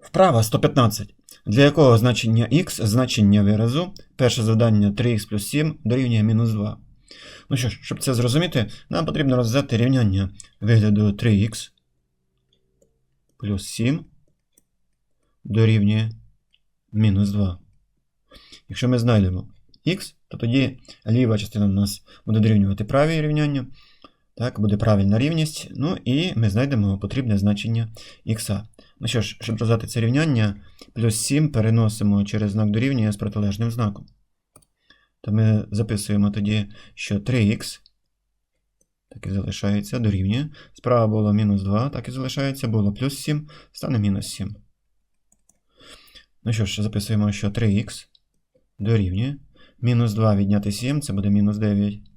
Вправа 115. Для якого значення х значення виразу перше завдання 3х плюс 7 дорівнює мінус 2. Ну що ж, щоб це зрозуміти, нам потрібно розв'язати рівняння вигляду 3х плюс 7 дорівнює мінус 2. Якщо ми знайдемо х, то тоді ліва частина у нас буде дорівнювати правій рівняння. Так, буде правильна рівність. Ну і ми знайдемо потрібне значення х. Ну що ж, щоб розв'язати це рівняння, плюс 7 переносимо через знак дорівнює з протилежним знаком. То ми записуємо тоді, що 3х так і залишається дорівнює. Справа було мінус 2, так і залишається, було плюс 7, стане мінус 7. Ну що ж, записуємо, що 3х дорівнює. Мінус 2 відняти 7, це буде мінус 9.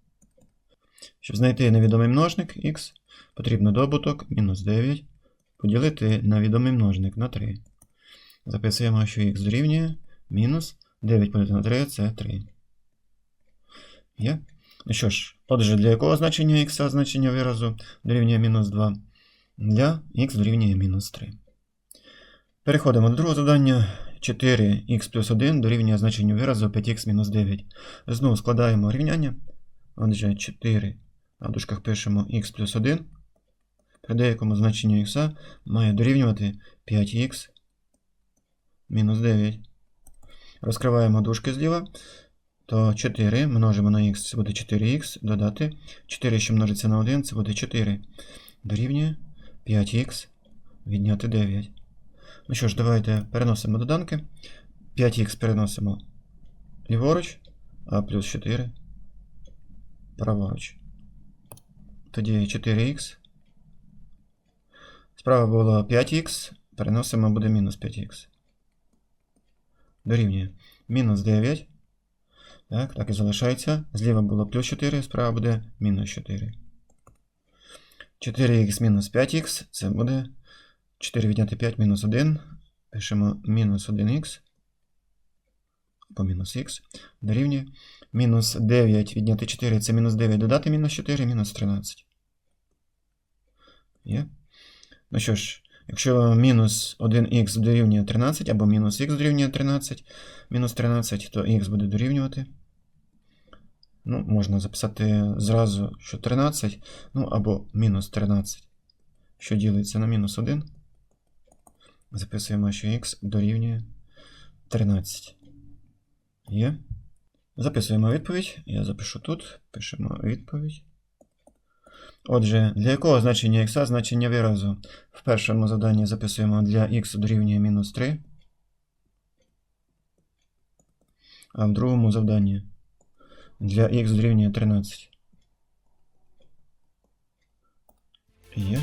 Щоб знайти невідомий множник х, потрібно добуток мінус 9 поділити на відомий множник на 3. Записуємо, що х дорівнює мінус 9 поділити на 3 це 3. Є? Ну що ж, отже, для якого значення х значення виразу дорівнює мінус 2? Для х дорівнює мінус 3. Переходимо до другого завдання. 4х плюс 1 дорівнює значенню виразу 5х мінус 9. Знову складаємо рівняння. Отже, 4. А в дужках пишемо х плюс 1. При деякому значенню х має дорівнювати 5х мінус 9. Розкриваємо дужки зліва. То 4 множимо на х, це буде 4х, додати 4, що множиться на 1, це буде 4. Дорівнює 5х відняти 9. Ну що ж, давайте переносимо доданки. 5х переносимо ліворуч, а плюс 4 праворуч. Тоді 4х. Справа було 5х, переносимо буде мінус 5х. Дорівнює мінус 9. Так, так і залишається. Зліва було плюс 4, справа буде мінус 4. 4х мінус 5х, це буде 4 відняти 5 мінус 1. Пишемо мінус 1х. Або мінус х. Дорівнює. Мінус 9 відняти 4 це мінус 9 додати мінус 4, мінус 13. Є? Ну що ж, якщо мінус 1х дорівнює 13, або мінус х дорівнює 13, мінус 13, то х буде дорівнювати. Ну, можна записати зразу, що 13, ну або мінус 13, що ділиться на мінус 1. Записуємо, що х дорівнює 13. Є. Записуємо відповідь. Я запишу тут. Пишемо відповідь. Отже, для якого значення х значення виразу? В першому завданні записуємо для х дорівнює мінус 3. А в другому завданні для х дорівнює 13. Є.